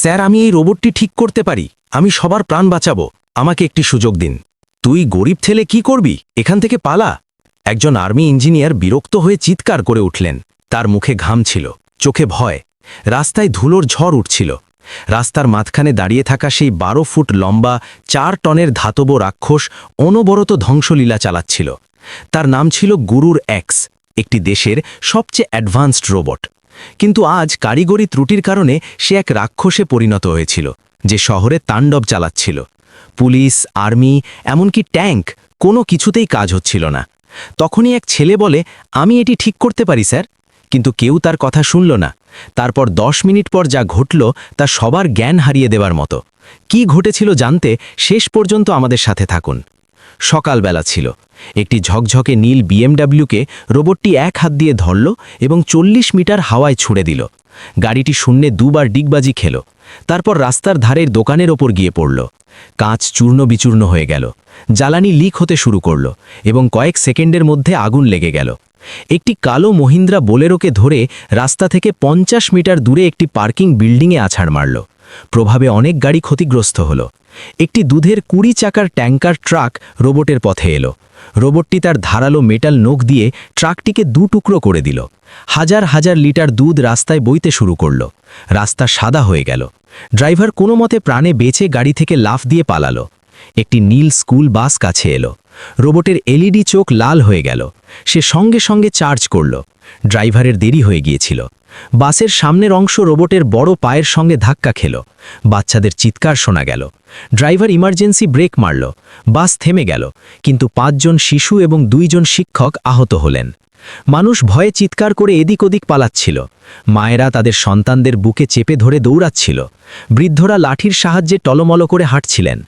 Sir, আমি এই রোবটটি ঠিক করতে পারি। আমি সবার প্রাণ বাঁচাবো। আমাকে একটি সুযোগ দিন। তুই গরিব ছেলে কি করবি? এখান থেকে পালা। একজন আর্মি ইঞ্জিনিয়ার বিরক্ত হয়ে চিৎকার করে উঠলেন। তার মুখে ঘাম ছিল, চোখে ভয়। রাস্তায় ধুলোর ঝড় উঠছিল। রাস্তার মাঝখানে দাঁড়িয়ে থাকা সেই বারো ফুট লম্বা, চার টনের ধাতব রাক্ষস অনবরত ধ্বংসলীলা চালাচ্ছিল। তার নাম ছিল গুরুর এক্স, একটি দেশের সবচেয়ে অ্যাডভান্সড রোবট। কিন্তু আজ কারিগরি ত্রুটির কারণে সে এক রাক্ষসে পরিণত হয়েছিল, যে শহরে তাণ্ডব চালাচ্ছিল। পুলিশ, আর্মি, এমনকি ট্যাঙ্ক, কোনো কিছুতেই কাজ হচ্ছিল না। তখনই এক ছেলে বলে, আমি এটি ঠিক করতে পারি, স্যার। কিন্তু কেউ তার কথা শুনল না। তারপর দশ মিনিট পর যা ঘটল, তা সবার জ্ঞান হারিয়ে দেওয়ার মতো। কি ঘটেছিল জানতে শেষ পর্যন্ত আমাদের সাথে থাকুন। সকালবেলা ছিল। একটি ঝকঝকে নীল বিএমডাব্লিউকে রোবটটি এক হাত দিয়ে ধরল এবং চল্লিশ মিটার হাওয়ায় ছুড়ে দিল। গাড়িটি শূন্যে দুবার ডিগবাজি খেল। তারপর রাস্তার ধারের দোকানের ওপর গিয়ে পড়ল। কাঁচ চূর্ণ বিচূর্ণ হয়ে গেল। জ্বালানি লিক হতে শুরু করল এবং কয়েক সেকেন্ডের মধ্যে আগুন লেগে গেল। একটি কালো মহিন্দ্রা বোলেরোকে ধরে রাস্তা থেকে পঞ্চাশ মিটার দূরে একটি পার্কিং বিল্ডিংয়ে আছাড় মারল। প্রভাবে অনেক গাড়ি ক্ষতিগ্রস্ত হল। একটি দুধের কুড়ি চাকার ট্যাঙ্কার ট্রাক রোবটের পথে এলো। রোবটটি তার ধারালো মেটাল নোখ দিয়ে ট্রাকটিকে দু টুকরো করে দিল। হাজার হাজার লিটার দুধ রাস্তায় বইতে শুরু করল। রাস্তা সাদা হয়ে গেল। ড্রাইভার কোনো মতে প্রাণে বেঁচে গাড়ি থেকে লাফ দিয়ে পালালো। একটি নীল স্কুল বাস কাছে এলো। রোবটের এলইডি চোখ লাল হয়ে গেল। সে সঙ্গে সঙ্গে চার্জ করল। ড্রাইভারের দেরি হয়ে গিয়েছিল। বাসের সামনের অংশ রোবটের বড় পায়ের সঙ্গে ধাক্কা খেল। বাচ্চাদের চিৎকার শোনা গেল। ড্রাইভার ইমার্জেন্সি ব্রেক মারল। বাস থেমে গেল, কিন্তু পাঁচজন শিশু এবং দুইজন শিক্ষক আহত হলেন। মানুষ ভয়ে চিৎকার করে এদিক ওদিক পালাচ্ছিল। মায়েরা তাদের সন্তানদের বুকে চেপে ধরে দৌড়াচ্ছিল। বৃদ্ধরা লাঠির সাহায্যে টলমল করে হাঁটছিলেন।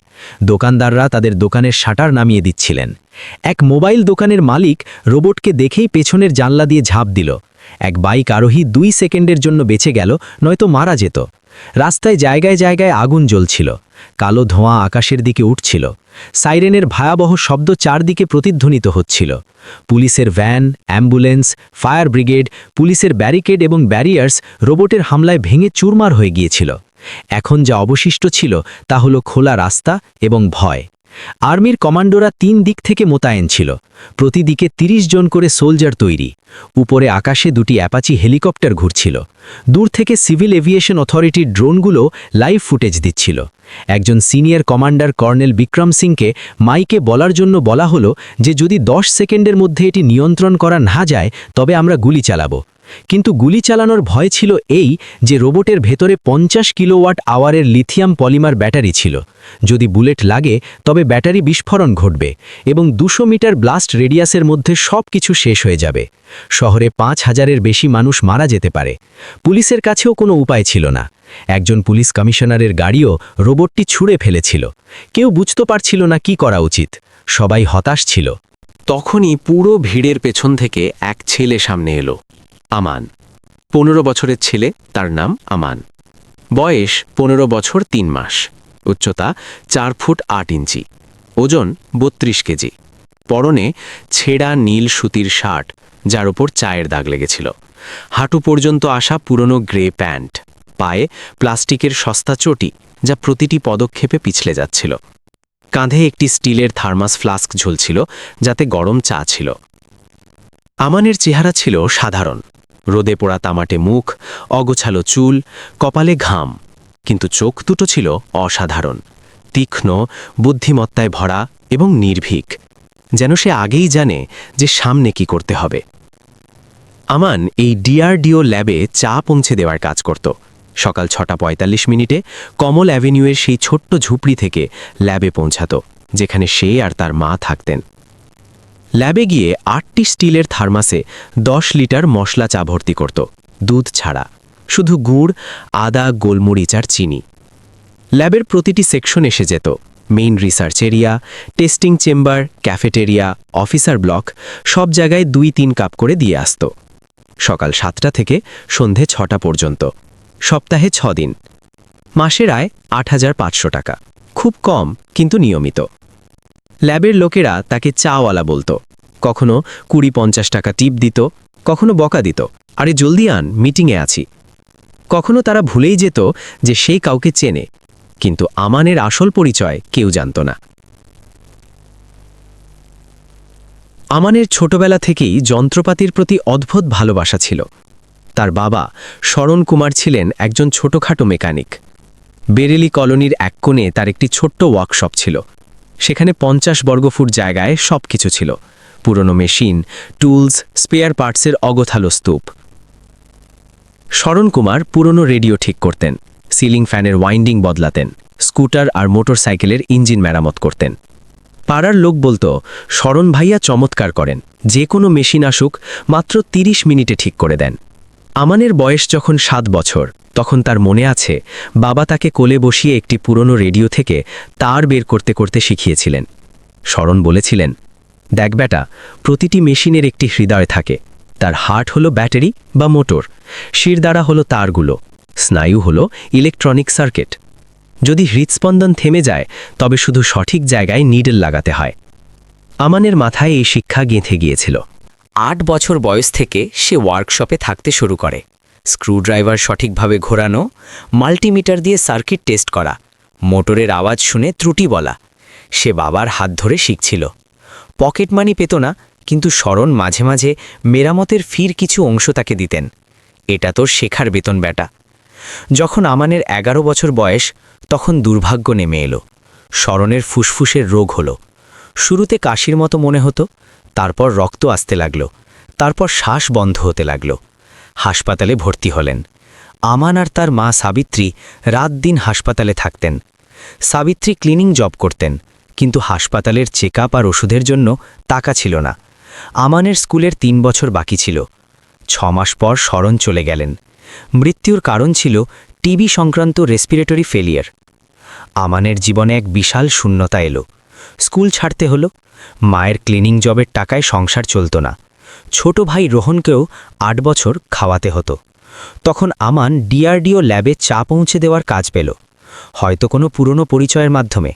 দোকানদাররা তাদের দোকানের শাটার নামিয়ে দিচ্ছিলেন। এক মোবাইল দোকানের মালিক রোবটকে দেখেই পেছনের জানলা দিয়ে ঝাঁপ দিল। এক বাইক আরোহী দুই সেকেন্ডের জন্য বেঁচে গেল, নয়তো মারা যেত। রাস্তায় জায়গায় জায়গায় আগুন জ্বলছিল। কালো ধোঁয়া আকাশের দিকে উঠছিল। সাইরেনের ভয়াবহ শব্দ চারদিকে প্রতিধ্বনিত হচ্ছিল। পুলিশের ভ্যান, অ্যাম্বুলেন্স, ফায়ার ব্রিগেড, পুলিশের ব্যারিকেড এবং ব্যারিয়ার্স রোবটের হামলায় ভেঙে চুরমার হয়ে গিয়েছিল। এখন যা অবশিষ্ট ছিল তা হলো খোলা রাস্তা এবং ভয়। আর্মির কমান্ডোরা তিন দিক থেকে মোতায়েন ছিল। প্রতিদিকে ৩০ জন করে সোলজার তৈরি। উপরে আকাশে দুটি অ্যাপাচি হেলিকপ্টার ঘুরছিল। দূর থেকে সিভিল এভিয়েশন অথরিটির ড্রোনগুলো লাইভ ফুটেজ দিচ্ছিল। একজন সিনিয়র কমান্ডার কর্নেল বিক্রম সিংকে মাইকে বলার জন্য বলা হলো যে, যদি দশ সেকেন্ডের মধ্যে এটি নিয়ন্ত্রণ করা না যায়, তবে আমরা গুলি চালাবো। কিন্তু গুলি চালানোর ভয় ছিল এই যে রোবটের ভেতরে পঞ্চাশ কিলোওয়াট আওয়ারের লিথিয়াম পলিমার ব্যাটারি ছিল। যদি বুলেট লাগে, তবে ব্যাটারি বিস্ফোরণ ঘটবে এবং দুশো মিটার ব্লাস্ট রেডিয়াসের মধ্যে সব কিছু শেষ হয়ে যাবে। শহরে পাঁচ হাজারের বেশি মানুষ মারা যেতে পারে। পুলিশের কাছেও কোনো উপায় ছিল না। একজন পুলিশ কমিশনারের গাড়িও রোবটটি ছুঁড়ে ফেলেছিল। কেউ বুঝতে পারছিল না কি করা উচিত। সবাই হতাশ ছিল। তখনই পুরো ভিড়ের পেছন থেকে এক ছেলে সামনে এলো। আমান। পনেরো বছরের ছেলে, তার নাম আমান। বয়স পনেরো বছর তিন মাস। উচ্চতা চার ফুট আট ইঞ্চি। ওজন বত্রিশ কেজি। পরনে ছেঁড়া নীল সুতির শার্ট, যার ওপর চায়ের দাগ লেগেছিল। হাঁটু পর্যন্ত আসা পুরনো গ্রে প্যান্ট। পায়ে প্লাস্টিকের সস্তা চটি, যা প্রতিটি পদক্ষেপে পিছলে যাচ্ছিল। কাঁধে একটি স্টিলের থার্মাস ফ্লাস্ক ঝুলছিল, যাতে গরম চা ছিল। আমানের চেহারা ছিল সাধারণ। রোদে পোড়া তামাটে মুখ, অগোছালো চুল, কপালে ঘাম। কিন্তু চোখ দুটো ছিল অসাধারণ, তীক্ষ্ণ, বুদ্ধিমত্তায় ভরা এবং নির্ভীক। যেন সে আগেই জানে যে সামনে কি করতে হবে। আমান এই ডিআরডিও ল্যাবে চা পৌঁছে দেওয়ার কাজ করত। সকাল ছটা পঁয়তাল্লিশ মিনিটে কমল অ্যাভিনিউয়ের সেই ছোট্ট ঝুপড়ি থেকে ল্যাবে পৌঁছাত, যেখানে সে আর তার মা থাকতেন। ল্যাবে গিয়ে আটটি স্টিলের থার্মাসে দশ লিটার মশলা চা ভর্তি করত, দুধ ছাড়া। শুধু গুড়, আদা, গোলমরিচ আর চিনি। ল্যাবের প্রতিটি সেকশন এসে যেত। Main research area, testing chamber, cafeteria, officer block, সব জায়গায় দুই তিন কাপ করে দিয়ে আসত। সকাল সাতটা থেকে সন্ধে ছটা পর্যন্ত। সপ্তাহে ছ দিন। মাসের আয় আট হাজার পাঁচশো টাকা। খুব কম, কিন্তু নিয়মিত। ল্যাবের লোকেরা তাকে চাওয়ালা বলতো। কখনো কুড়ি পঞ্চাশ টাকা টিপ দিত, কখনো বকা দিত। আরে জলদি আন, মিটিংয়ে আছি। কখনো তারা ভুলেই যেত যে সেই কাউকে চেনে, কিন্তু আমানের আসল পরিচয় কেউ জানত না। আমানের ছোটবেলা থেকেই যন্ত্রপাতির প্রতি অদ্ভুত ভালোবাসা ছিল। তার বাবা শরণ কুমার ছিলেন একজন ছোটখাটো মেকানিক। বেরেলি কলোনির এক কোণে তার একটি ছোট্ট ওয়ার্কশপ ছিল। সেখানে পঞ্চাশ বর্গফুট জায়গায় সব কিছু ছিল। পুরনো মেশিন, টুলস, স্পেয়ার পার্টসের অগোথালো স্তূপ। শরণকুমার পুরনো রেডিও ঠিক করতেন, সিলিং ফ্যানের ওয়াইন্ডিং বদলাতেন, স্কুটার আর মোটরসাইকেলের ইঞ্জিন মেরামত করতেন। পাড়ার লোক বলতো, শরণ ভাইয়া চমৎকার করেন, যে কোনো মেশিন আসুক, মাত্র ৩০ মিনিটে ঠিক করে দেন। আমানের বয়স যখন সাত বছর তখন তার মনে আছে, বাবা তাকে কোলে বসিয়ে একটি পুরনো রেডিও থেকে তার বের করতে করতে শিখিয়েছিলেন। শরণ বলেছিলেন, দেখ বেটা, প্রতিটি মেশিনের একটি হৃদয় থাকে। তার হার্ট হলো ব্যাটারি বা মোটর শিরদাঁড়া হলো তারগুলো, স্নায়ু হলো ইলেকট্রনিক সার্কিট। যদি হৃৎস্পন্দন থেমে যায়, তবে শুধু সঠিক জায়গায় নিডল লাগাতে হয়। আমানের মাথায় এই শিক্ষা গেঁথে গিয়েছিল। আট বছর বয়স থেকে সে ওয়ার্কশপে থাকতে শুরু করে। স্ক্রুড্রাইভার সঠিকভাবে ঘোরানো, মাল্টিমিটার দিয়ে সার্কিট টেস্ট করা, মোটরের আওয়াজ শুনে ত্রুটি বলা। সে বাবার হাত ধরে শিখছিল। পকেট মানি পেত না, কিন্তু স্মরণ মাঝে মাঝে মেরামতের ফির কিছু অংশ তাকে দিতেন। এটা তোর শেখার বেতন বেটা যখন আমানের এগারো বছর বয়স, তখন দুর্ভাগ্য নেমে এলো। স্মরণের ফুসফুসের রোগ হলো। শুরুতে কাশির মতো মনে হতো, তারপর রক্ত আসতে লাগল, তারপর শ্বাস বন্ধ হতে লাগল। হাসপাতালে ভর্তি হলেন। আমান আর তার মা সাবিত্রী রাত দিন হাসপাতালে থাকতেন। সাবিত্রী ক্লিনিং জব করতেন, কিন্তু হাসপাতালের চেক আর ওষুধের জন্য টাকা ছিল না। আমানের স্কুলের তিন বছর বাকি ছিল। ছ মাস পর স্মরণ চলে গেলেন। মৃত্যুর কারণ ছিল টিবি সংক্রান্ত রেসপিরেটরি ফেলিয়ার আমানের জীবনে এক বিশাল শূন্যতা এলো। স্কুল ছাড়তে হলো, মায়ের ক্লিনিং জবের টাকায় সংসার চলত না। ছোট ভাই রোহনকেও আট বছর খাওয়াতে হতো। তখন আমান ডিআরডিও ল্যাবে চা পৌঁছে দেওয়ার কাজ পেল। হয়তো কোনো পুরনো পরিচয়ের মাধ্যমে।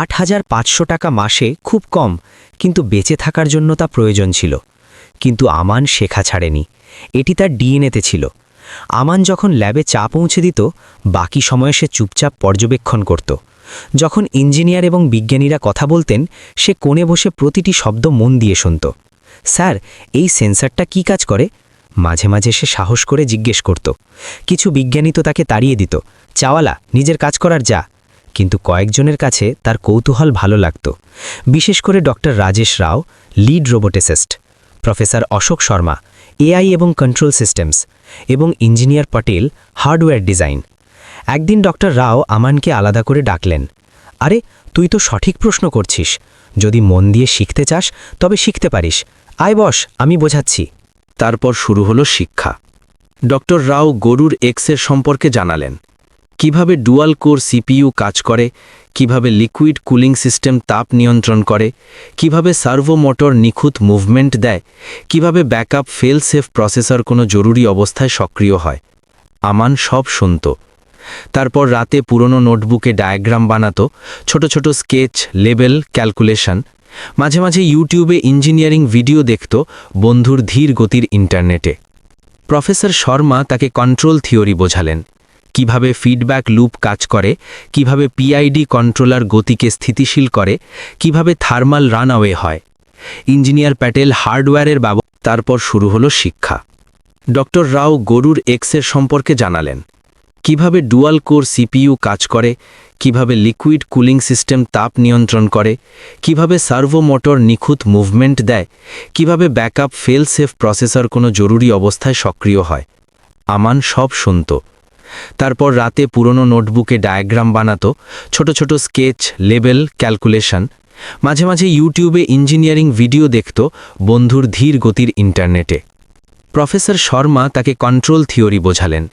আট হাজার পাঁচশো টাকা মাসে খুব কম, কিন্তু বেঁচে থাকার জন্য তা প্রয়োজন ছিল। কিন্তু আমান শেখা ছাড়েনি। এটি তার ডিএনএতে ছিল। আমান যখন ল্যাবে চা পৌঁছে দিত, বাকি সময়ে সে চুপচাপ পর্যবেক্ষণ করত। যখন ইঞ্জিনিয়ার এবং বিজ্ঞানীরা কথা বলতেন, সে কোণে বসে প্রতিটি শব্দ মন দিয়ে শুনত। স্যার, এই সেন্সারটা কি কাজ করে? মাঝে মাঝে সে সাহস করে জিজ্ঞেস করত। কিছু বিজ্ঞানী তো তাকে তাড়িয়ে দিত, চাওয়ালা, নিজের কাজ করার যা। কিন্তু কয়েকজনের কাছে তার কৌতূহল ভালো লাগত। বিশেষ করে doctor Rajesh Rao, lead roboticist, professor Ashok Sharma, AI এবং কন্ট্রোল সিস্টেমস এবং ইঞ্জিনিয়ার পটেল, হার্ডওয়্যার ডিজাইন। একদিন ডক্টর রাও আমানকে আলাদা করে ডাকলেন, আরে, তুই তো সঠিক প্রশ্ন করছিস। যদি মন দিয়ে শিখতে চাস, তবে শিখতে পারিস। আয় বস, আমি বোঝাচ্ছি। তারপর শুরু হলো শিক্ষা। ডক্টর রাও গরুর এক্সের সম্পর্কে জানালেন। কীভাবে ডুয়াল কোর সিপিইউ কাজ করে, কীভাবে লিকুইড কুলিং সিস্টেম তাপ নিয়ন্ত্রণ করে, কীভাবে সার্ভো মোটর নিখুঁত মুভমেন্ট দেয়, কীভাবে ব্যাকআপ ফেল সেফ প্রসেসর কোনো জরুরি অবস্থায় সক্রিয় হয়। আমান সব শুনত। তারপর রাতে পুরনো নোটবুকে ডায়াগ্রাম বানাতো, ছোট ছোট স্কেচ, লেবেল, ক্যালকুলেশন। মাঝে মাঝে ইউটিউবে ইঞ্জিনিয়ারিং ভিডিও দেখত বন্ধুর ধীর গতির ইন্টারনেটে। প্রফেসর শর্মা তাকে কন্ট্রোল থিওরি বোঝালেন। কীভাবে ফিডব্যাক লুপ কাজ করে, কীভাবে পিআইডি কন্ট্রোলার গতিকে স্থিতিশীল করে, কীভাবে থার্মাল রানঅওয়ে হয়। ইঞ্জিনিয়ার প্যাটেল হার্ডওয়্যারের ব্যব তারপর শুরু হলো শিক্ষা। ডক্টর রাও গরুর এক্সের সম্পর্কে জানালেন। কীভাবে ডুয়াল কোর সিপিইউ কাজ করে, কীভাবে লিকুইড কুলিং সিস্টেম তাপ নিয়ন্ত্রণ করে, কীভাবে সার্ভো মোটর নিখুঁত মুভমেন্ট দেয়, কীভাবে ব্যাকআপ ফেল সেফ প্রসেসর কোনো জরুরি অবস্থায় সক্রিয় হয়, আমান সব শুনত। তারপর রাতে পুরনো নোটবুকে ডায়াগ্রাম বানাতো, ছোট ছোট স্কেচ, লেবেল, ক্যালকুলেশন। মাঝে মাঝে ইউটিউবে ইঞ্জিনিয়ারিং ভিডিও দেখত বন্ধুর ধীর গতির ইন্টারনেটে। প্রফেসর শর্মা তাকে কন্ট্রোল থিওরি বোঝালেন।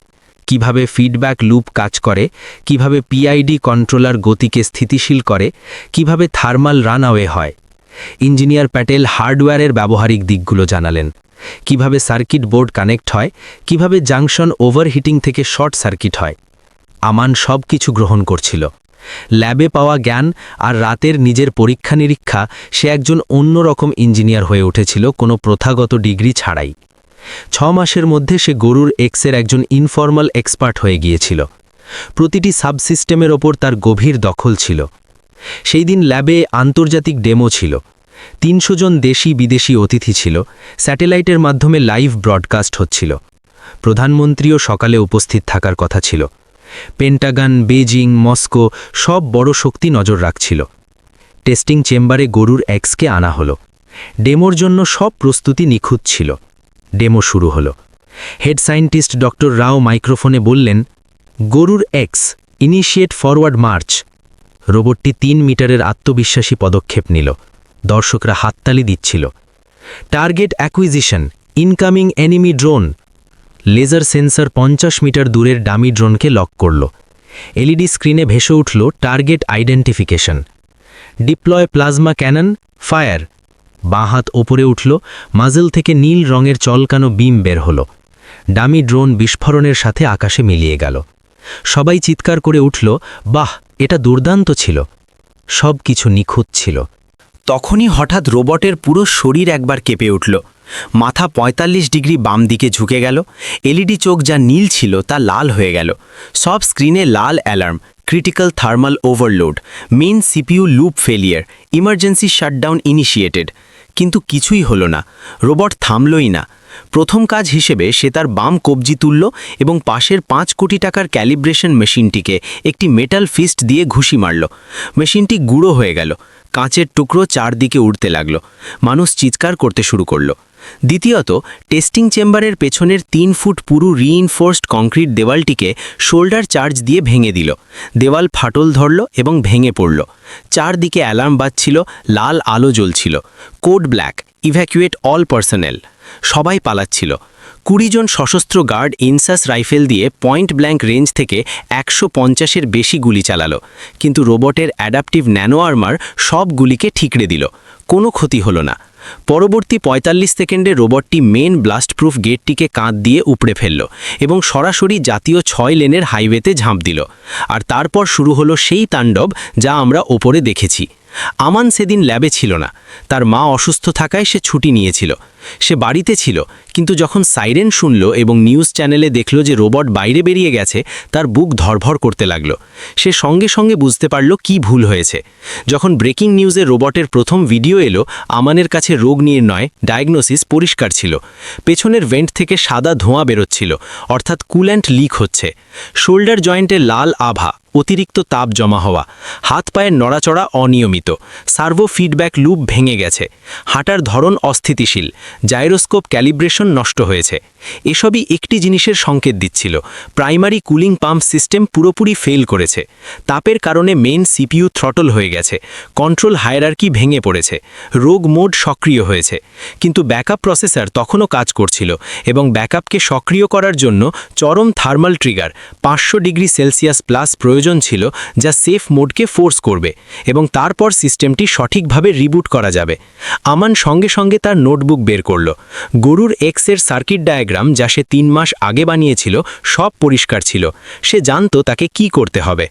কীভাবে ফিডব্যাক লুপ কাজ করে, কীভাবে পিআইডি কন্ট্রোলার গতিকে স্থিতিশীল করে, কীভাবে থার্মাল রানঅওয়ে হয়। ইঞ্জিনিয়ার প্যাটেল হার্ডওয়্যারের ব্যবহারিক দিকগুলো জানালেন। কীভাবে সার্কিট বোর্ড কানেক্ট হয়, কীভাবে জাংশন ওভারহিটিং থেকে শর্ট সার্কিট হয়। আমান সব কিছু গ্রহণ করছিল। ল্যাবে পাওয়া জ্ঞান আর রাতের নিজের পরীক্ষা নিরীক্ষা সে একজন অন্যরকম ইঞ্জিনিয়ার হয়ে উঠেছিল, কোনো প্রথাগত ডিগ্রি ছাড়াই। ছ মাসের মধ্যে সে গরুর এক্সের একজন ইনফর্মাল এক্সপার্ট হয়ে গিয়েছিল। প্রতিটি সাবসিস্টেমের ওপর তার গভীর দখল ছিল। সেই দিন ল্যাবে আন্তর্জাতিক ডেমো ছিল। তিনশো জন দেশি বিদেশি অতিথি ছিল। স্যাটেলাইটের মাধ্যমে লাইভ ব্রডকাস্ট হচ্ছিল। প্রধানমন্ত্রীও সকালে উপস্থিত থাকার কথা ছিল। পেন্টাগান বেজিং মস্কো সব বড় শক্তি নজর রাখছিল। টেস্টিং চেম্বারে গরুর এক্সকে আনা হলো। ডেমোর জন্য সব প্রস্তুতি নিখুঁত ছিল। ডেমো শুরু হলো। হেড সায়েন্টিস্ট ডক্টর রাও মাইক্রোফোনে বললেন, গরুর এক্স ইনিশিয়েট ফরওয়ার্ড মার্চ রোবটটি তিন মিটারের আত্মবিশ্বাসী পদক্ষেপ নিল। দর্শকরা হাততালি দিচ্ছিল। Target acquisition incoming enemy drone laser sensor পঞ্চাশ মিটার দূরের ডামি ড্রোনকে লক করল। এলইডি স্ক্রিনে ভেসে উঠল target identification deploy plasma cannon fire বাঁ হাত ওপরে উঠল, মাজেল থেকে নীল রঙের চলকানো বিম বের হল। ডামি ড্রোন বিস্ফোরণের সাথে আকাশে মিলিয়ে গেল। সবাই চিৎকার করে উঠল, বাহ, এটা দুর্দান্ত ছিল। সব কিছু নিখুঁত ছিল। তখনই হঠাৎ রোবটের পুরো শরীর একবার কেঁপে উঠল। মাথা ৪৫ ডিগ্রি বাম দিকে ঝুঁকে গেল। এলইডি চোখ যা নীল ছিল তা লাল হয়ে গেল। সব স্ক্রিনে লাল alarm, critical thermal overload main CPU loop failure, emergency shutdown initiated. কিন্তু কিছুই হল না। রোবট থামলই না। প্রথম কাজ হিসেবে সে তার বাম কবজি তুলল এবং পাশের পাঁচ কোটি টাকার ক্যালিব্রেশন মেশিনটিকে একটি মেটাল ফিস্ট দিয়ে ঘুষি মারল। মেশিনটি গুঁড়ো হয়ে গেল। কাঁচের টুকরো চারদিকে উড়তে লাগল। মানুষ চিৎকার করতে শুরু করল। দ্বিতীয়ত, টেস্টিং চেম্বারের পেছনের তিন ফুট পুরু রিইনফোর্সড কংক্রিট দেওয়ালটিকে শোল্ডার চার্জ দিয়ে ভেঙে দিল। দেওয়াল ফাটল ধরল এবং ভেঙে পড়ল। চারদিকে অ্যালার্ম বাজছিল, লাল আলো জ্বলছিল। Code black evacuate all personnel সবাই পালাচ্ছিল। কুড়ি জন সশস্ত্র গার্ড ইনসাস রাইফেল দিয়ে পয়েন্ট ব্ল্যাঙ্ক রেঞ্জ থেকে একশো পঞ্চাশের বেশি গুলি চালালো। কিন্তু রোবটের অ্যাডাপটিভ ন্যানো আর্মার সব গুলিকে ঠিকরে দিল। কোনো ক্ষতি হলো না। পরবর্তী ৪৫ সেকেন্ডে রোবটটি মেন ব্লাস্টপ্রুফ গেটটিকে কাঁধ দিয়ে উপড়ে ফেলল এবং সরাসরি জাতীয় ছয় লেনের হাইওয়েতে ঝাঁপ দিল। আর তারপর শুরু হলো সেই তাণ্ডব যা আমরা ওপরে দেখেছি। আমান সেদিন ল্যাবে ছিল না। তার মা অসুস্থ থাকায় সে ছুটি নিয়েছিল। সে বাড়িতে ছিল, কিন্তু যখন সাইরেন শুনল এবং নিউজ চ্যানেলে দেখল যে রোবট বাইরে বেরিয়ে গেছে, তার বুক ধরভর করতে লাগল। সে সঙ্গে সঙ্গে বুঝতে পারল কি ভুল হয়েছে। যখন ব্রেকিং নিউজে রোবটের প্রথম ভিডিও এলো, আমানের কাছে রোগ নির্ণয়, ডায়াগনোসিস পরিষ্কার ছিল। পেছনের ভেন্ট থেকে সাদা ধোঁয়া বেরোচ্ছিল, অর্থাৎ কুল্যান্ট লিক হচ্ছে। শোল্ডার জয়েন্টে লাল আভা, অতিরিক্ত তাপ জমা হওয়া। হাত পায়ের নড়াচড়া অনিয়মিত। সার্ভো ফিডব্যাক লুপ ভেঙে গেছে। হাঁটার ধরন অস্থিতিশীল। জাইরোস্কোপ ক্যালিব্রেশন নষ্ট হয়েছে। এসবই একটি জিনিসের সংকেত দিচ্ছিল। প্রাইমারি কুলিং পাম্প সিস্টেম পুরোপুরি ফেল করেছে। তাপের কারণে মেন সিপিইউ থ্রটল হয়ে গেছে। কন্ট্রোল হায়ারার্কি ভেঙে পড়েছে। রোগ মোড সক্রিয় হয়েছে। কিন্তু ব্যাকআপ প্রসেসর তখনও কাজ করছিল এবং ব্যাকআপকে সক্রিয় করার জন্য চরম থার্মাল ট্রিগার, পাঁচশো ডিগ্রি সেলসিয়াস প্লাস প্রয়োজন ছিল যা সেফ মোডকে ফোর্স করবে এবং তারপর সিস্টেমটি সঠিকভাবে রিবুট করা যাবে। আমান সঙ্গে সঙ্গে তার নোটবুক বের করল। গরুর এক্সের সার্কিট ডায়াগ্রাম যা সে তিন মাস আগে বানিয়েছিল, সব পরিষ্কার ছিল। সে জানতো তাকে কি করতে হবে।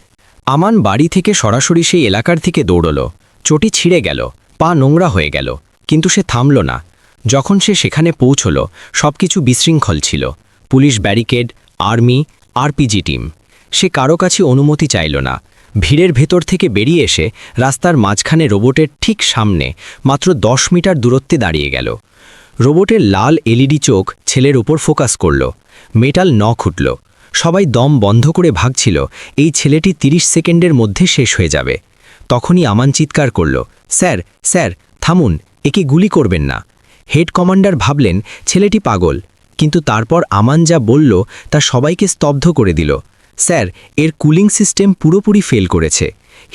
আমান বাড়ি থেকে সরাসরি সেই এলাকার থেকে দৌড়ল। চটি ছিঁড়ে গেল, পা নোংরা হয়ে গেল, কিন্তু সে থামল না। যখন সে সেখানে পৌঁছল, সবকিছু বিশৃঙ্খল ছিল। Police barricade, army, RPG team. সে কারও কাছে অনুমতি চাইল না। ভিড়ের ভেতর থেকে বেরিয়ে এসে রাস্তার মাঝখানে রোবটের ঠিক সামনে মাত্র দশ মিটার দূরত্বে দাঁড়িয়ে গেল। রোবটের লাল এলইডি চোখ ছেলের ওপর ফোকাস করল। মেটাল নখ উঠল। সবাই দম বন্ধ করে ভাগছিল। এই ছেলেটি ৩০ সেকেন্ডের মধ্যে শেষ হয়ে যাবে। তখনই আমান চিৎকার করল, স্যার স্যার, থামুন, একে গুলি করবেন না। হেড কমান্ডার ভাবলেন, ছেলেটি পাগল। কিন্তু তারপর আমান যা বলল, তা সবাইকে স্তব্ধ করে দিল। স্যার, এর কুলিং সিস্টেম পুরোপুরি ফেল করেছে।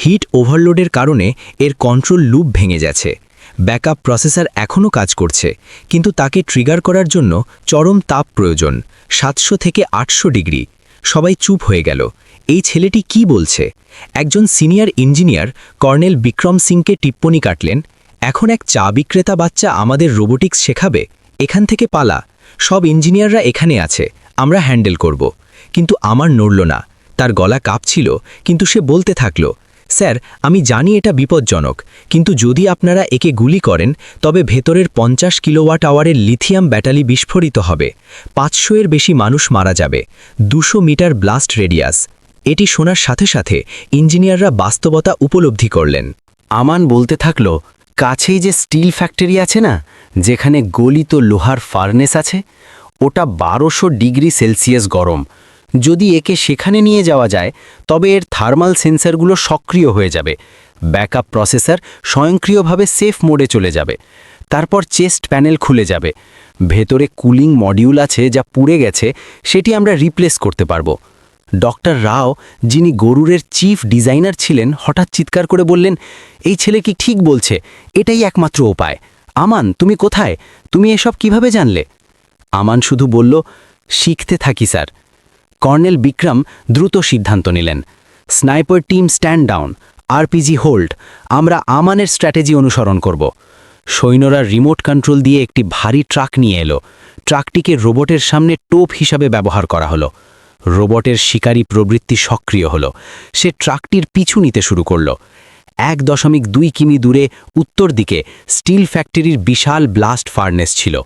হিট ওভারলোডের কারণে এর কন্ট্রোল লুপ ভেঙে যাচ্ছে ব্যাকআপ প্রসেসর এখনও কাজ করছে, কিন্তু তাকে ট্রিগার করার জন্য চরম তাপ প্রয়োজন, সাতশো থেকে আটশো ডিগ্রি। সবাই চুপ হয়ে গেল। এই ছেলেটি কি বলছে? একজন সিনিয়র ইঞ্জিনিয়ার কর্নেল বিক্রম সিংকে টিপ্পনি কাটলেন, এখন এক চা বিক্রেতা বাচ্চা আমাদের রোবোটিক্স শেখাবে, এখান থেকে পালা। সব ইঞ্জিনিয়াররা এখানে আছে, আমরা হ্যান্ডেল করব। কিন্তু আমার নড়ল না, তার গলা কাঁপছিল, কিন্তু সে বলতে থাকল স্যার, আমি জানি এটা বিপজ্জনক, কিন্তু যদি আপনারা একে গুলি করেন, তবে ভেতরের পঞ্চাশ কিলোওয়াট আওয়ারের লিথিয়াম ব্যাটালি বিস্ফোরিত হবে, পাঁচশো এর বেশি মানুষ মারা যাবে, দুশো মিটার ব্লাস্ট রেডিয়াস। এটি শোনার সাথে সাথে ইঞ্জিনিয়াররা বাস্তবতা উপলব্ধি করলেন। আমান বলতে থাকল, কাছেই যে স্টিল ফ্যাক্টরি আছে না, যেখানে গলিত লোহার ফার্নেস আছে, ওটা বারোশো ডিগ্রি সেলসিয়াস গরম যদি একে সেখানে নিয়ে যাওয়া যায়, তবে এর থার্মাল সেন্সরগুলো সক্রিয় হয়ে যাবে। ব্যাকআপ প্রসেসর স্বয়ংক্রিয়ভাবে সেফ মোডে চলে যাবে। তারপর চেস্ট প্যানেল খুলে যাবে। ভেতরে কুলিং মডিউল আছে যা পুড়ে গেছে, সেটি আমরা রিপ্লেস করতে পারব। ডক্টর রাও, যিনি গরুরের চিফ ডিজাইনার ছিলেন, হঠাৎ চিৎকার করে বললেন, এই ছেলে কি ঠিক বলছে? এটাই একমাত্র উপায়। আমান, তুমি কোথায়? তুমি এসব কীভাবে জানলে? আমান শুধু বলল, শিখতে থাকি, স্যার। কর্নেল বিক্রম দ্রুত সিদ্ধান্ত নিলেন। Sniper team stand down, RPG hold, আমরা আমানের স্ট্র্যাটেজি অনুসরণ করব। সৈন্যরা রিমোট কন্ট্রোল দিয়ে একটি ভারী ট্রাক নিয়ে এলো। ট্রাকটিকে রোবটের সামনে টোপ হিসাবে ব্যবহার করা হলো। রোবটের শিকারী প্রবৃত্তি সক্রিয় হল। সে ট্রাকটির পিছু নিতে শুরু করল। এক দশমিক দুই কিমি দূরে উত্তর দিকে স্টিল ফ্যাক্টরির বিশাল ব্লাস্ট ফার্নেস ছিল।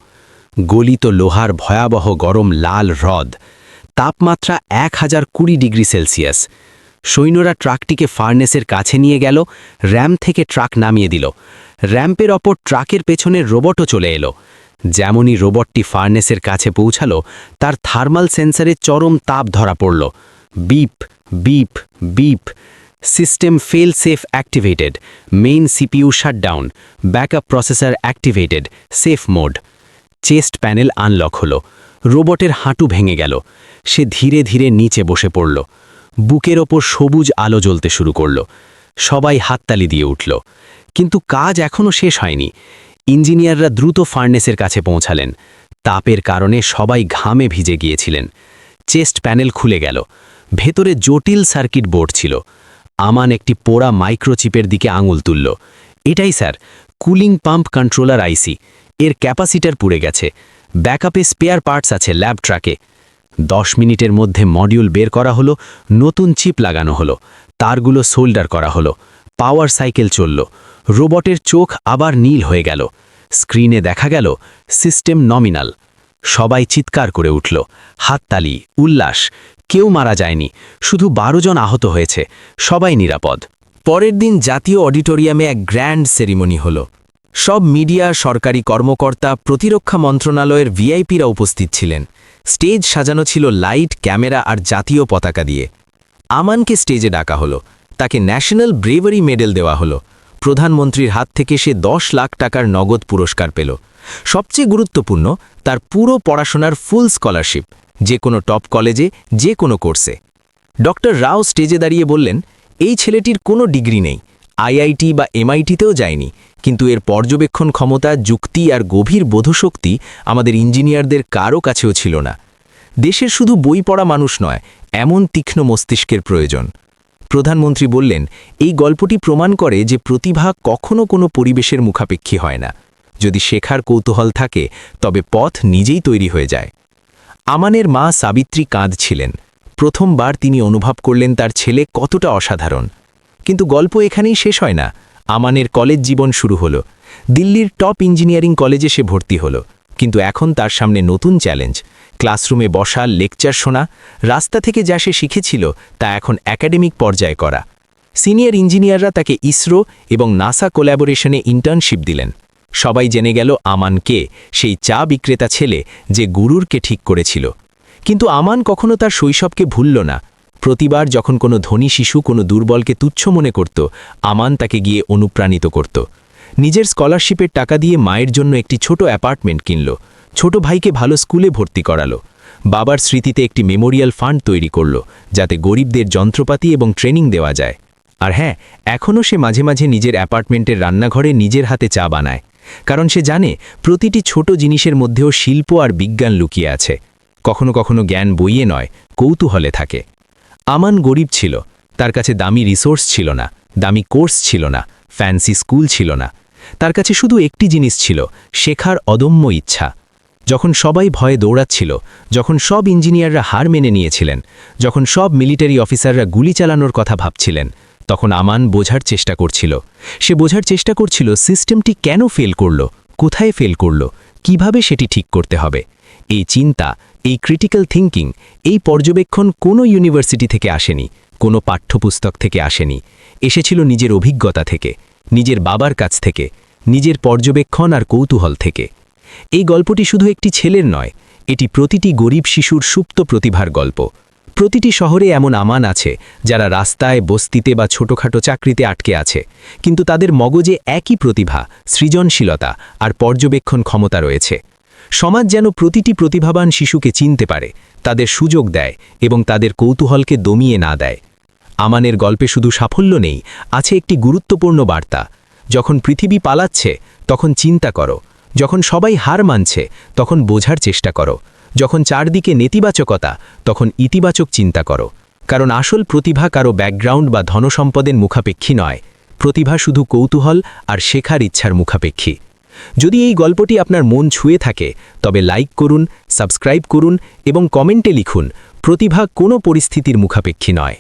গলিত লোহার ভয়াবহ গরম লাল হ্রদ। তাপমাত্রা এক হাজার কুড়ি ডিগ্রি সেলসিয়াস। সৈন্যরা ট্রাকটিকে ফার্নেসের কাছে নিয়ে গেল র্যাম্প থেকে ট্রাক নামিয়ে দিল। র্যাম্পের ওপর ট্রাকের পেছনে রোবটও চলে এলো। যেমনই রোবটটি ফার্নেসের কাছে পৌঁছালো, তার থার্মাল সেন্সারে চরম তাপ ধরা পড়ল। Beep beep beep. System fail safe activated. Main CPU shutdown backup processor activated. Safe mode. Chest panel unlock হলো। রোবটের হাঁটু ভেঙে গেল। সে ধীরে ধীরে নিচে বসে পড়ল। বুকের ওপর সবুজ আলো জ্বলতে শুরু করল। সবাই হাততালি দিয়ে উঠল। কিন্তু কাজ এখনও শেষ হয়নি। ইঞ্জিনিয়াররা দ্রুত ফার্নেসের কাছে পৌঁছালেন। তাপের কারণে সবাই ঘামে ভিজে গিয়েছিলেন। চেস্ট প্যানেল খুলে গেল। ভেতরে জটিল সার্কিট বোর্ড ছিল। আমান একটি পোড়া মাইক্রোচিপের দিকে আঙুল তুলল। এটাই sir, cooling pump controller IC. এর ক্যাপাসিটার পুড়ে গেছে। ব্যাকআপে স্পেয়ার পার্টস আছে ল্যাব ট্রাকে দশ মিনিটের মধ্যে মডিউল বের করা হলো, নতুন চিপ লাগানো হলো, তারগুলো সোল্ডার করা হলো, পাওয়ার সাইকেল চলল, রোবটের চোখ আবার নীল হয়ে গেল, স্ক্রিনে দেখা গেল সিস্টেম নমিনাল। সবাই চিৎকার করে উঠল, হাততালি, উল্লাস, কেউ মারা যায়নি, শুধু বারো জন আহত হয়েছে, সবাই নিরাপদ। পরের দিন জাতীয় অডিটোরিয়ামে এক গ্র্যান্ড সেরিমনি হল। সব মিডিয়া, সরকারি কর্মকর্তা, প্রতিরক্ষা মন্ত্রণালয়ের ভিআইপিরা উপস্থিত ছিলেন। স্টেজ সাজানো ছিল লাইট, ক্যামেরা আর জাতীয় পতাকা দিয়ে। আমানকে স্টেজে ডাকা হলো। তাকে ন্যাশনাল ব্রেভারি মেডেল দেওয়া হলো। প্রধানমন্ত্রীর হাত থেকে সে দশ লাখ টাকার নগদ পুরস্কার পেল। সবচেয়ে গুরুত্বপূর্ণ, তার পুরো পড়াশোনার ফুল স্কলারশিপ, যে কোনো টপ কলেজে, যে কোনো কোর্সে। ডক্টর রাও স্টেজে দাঁড়িয়ে বললেন, এই ছেলেটির কোনো ডিগ্রি নেই। আইআইটি বা এমআইটিতেও যায়নি। কিন্তু এর পর্যবেক্ষণ ক্ষমতা, যুক্তি আর গভীর বোধশক্তি আমাদের ইঞ্জিনিয়ারদের কারও কাছেও ছিল না। দেশের শুধু বই পড়া মানুষ নয়, এমন তীক্ষ্ণ মস্তিষ্কের প্রয়োজন। প্রধানমন্ত্রী বললেন, এই গল্পটি প্রমাণ করে যে প্রতিভা কখনো কোনো পরিবেশের মুখাপেক্ষী হয় না। যদি শেখার কৌতূহল থাকে, তবে পথ নিজেই তৈরি হয়ে যায়। আমানের মা সাবিত্রী কাঁদছিলেন প্রথমবার তিনি অনুভব করলেন তার ছেলে কতটা অসাধারণ। কিন্তু গল্প এখানেই শেষ হয় না। আমানের কলেজ জীবন শুরু হলো। দিল্লির টপ ইঞ্জিনিয়ারিং কলেজে সে ভর্তি হলো। কিন্তু এখন তার সামনে নতুন চ্যালেঞ্জ। ক্লাসরুমে বসা, লেকচার শোনা, রাস্তা থেকে যা সে শিখেছিল তা এখন একাডেমিক পর্যায়ে করা। সিনিয়র ইঞ্জিনিয়াররা তাকে ইসরো এবং নাসা কোল্যাবোরেশনে ইন্টার্নশিপ দিলেন। সবাই জেনে গেল আমান কে, সেই চা বিক্রেতা ছেলে যে গুরুরকে ঠিক করেছিল। কিন্তু আমান কখনো তার শৈশবকে ভুলল না। প্রতিবার যখন কোনো ধনী শিশু কোনো দুর্বলকে তুচ্ছ মনে করত, আমান তাকে গিয়ে অনুপ্রাণিত করত। নিজের স্কলারশিপের টাকা দিয়ে মায়ের জন্য একটি ছোট অ্যাপার্টমেন্ট কিনল। ছোট ভাইকে ভালো স্কুলে ভর্তি করালো। বাবার স্মৃতিতে একটি মেমোরিয়াল ফান্ড তৈরি করল, যাতে গরিবদের যন্ত্রপাতি এবং ট্রেনিং দেওয়া যায়। আর হ্যাঁ এখনও সে মাঝে মাঝে নিজের অ্যাপার্টমেন্টের রান্নাঘরে নিজের হাতে চা বানায়। কারণ সে জানে, প্রতিটি ছোট জিনিসের মধ্যেও শিল্প আর বিজ্ঞান লুকিয়ে আছে। কখনো কখনো জ্ঞান বইয়ে নয়, কৌতূহলে থাকে। আমান গরিব ছিল, তার কাছে দামি রিসোর্স ছিল না, দামি কোর্স ছিল না, ফ্যান্সি স্কুল ছিল না। তার কাছে শুধু একটি জিনিস ছিল, শেখার অদম্য ইচ্ছা। যখন সবাই ভয়ে দৌড়াচ্ছিল, যখন সব ইঞ্জিনিয়াররা হার মেনে নিয়েছিলেন, যখন সব মিলিটারি অফিসাররা গুলি চালানোর কথা ভাবছিলেন, তখন আমান বোঝার চেষ্টা করছিল। সে বোঝার চেষ্টা করছিল, সিস্টেমটি কেন ফেল করল? কোথায় ফেল করল? কীভাবে সেটি ঠিক করতে হবে? এই চিন্তা এই ক্রিটিক্যাল থিঙ্কিং এই পর্যবেক্ষণ কোনো ইউনিভার্সিটি থেকে আসেনি, কোনো পাঠ্যপুস্তক থেকে আসেনি। এসেছিল নিজের অভিজ্ঞতা থেকে, নিজের বাবার কাছ থেকে, নিজের পর্যবেক্ষণ আর কৌতূহল থেকে। এই গল্পটি শুধু একটি ছেলের নয়, এটি প্রতিটি গরিব শিশুর সুপ্ত প্রতিভার গল্প। প্রতিটি শহরে এমন আমান আছে, যারা রাস্তায়, বস্তিতে বা ছোটখাটো চাকরিতে আটকে আছে, কিন্তু তাদের মগজে একই প্রতিভা, সৃজনশীলতা আর পর্যবেক্ষণ ক্ষমতা রয়েছে। সমাজ যেন প্রতিটি প্রতিভাবান শিশুকে চিনতে পারে, তাদের সুযোগ দেয় এবং তাদের কৌতূহলকে দমিয়ে না দেয়। আমানের গল্পে শুধু সাফল্য নেই, আছে একটি গুরুত্বপূর্ণ বার্তা। যখন পৃথিবী পালাচ্ছে, তখন চিন্তা করো। যখন সবাই হার মানছে, তখন বোঝার চেষ্টা করো। যখন চারদিকে নেতিবাচকতা, তখন ইতিবাচক চিন্তা করো। কারণ আসল প্রতিভা কারও ব্যাকগ্রাউন্ড বা ধনসম্পদের মুখাপেক্ষী নয়। প্রতিভা শুধু কৌতূহল আর শেখার ইচ্ছার মুখাপেক্ষী। যদি এই গল্পটি আপনার মন ছুঁয়ে থাকে, তবে লাইক করুন সাবস্ক্রাইব করুন এবং কমেন্টে লিখুন, প্রতিভা কোনো পরিস্থিতির মুখাপেক্ষী নয়।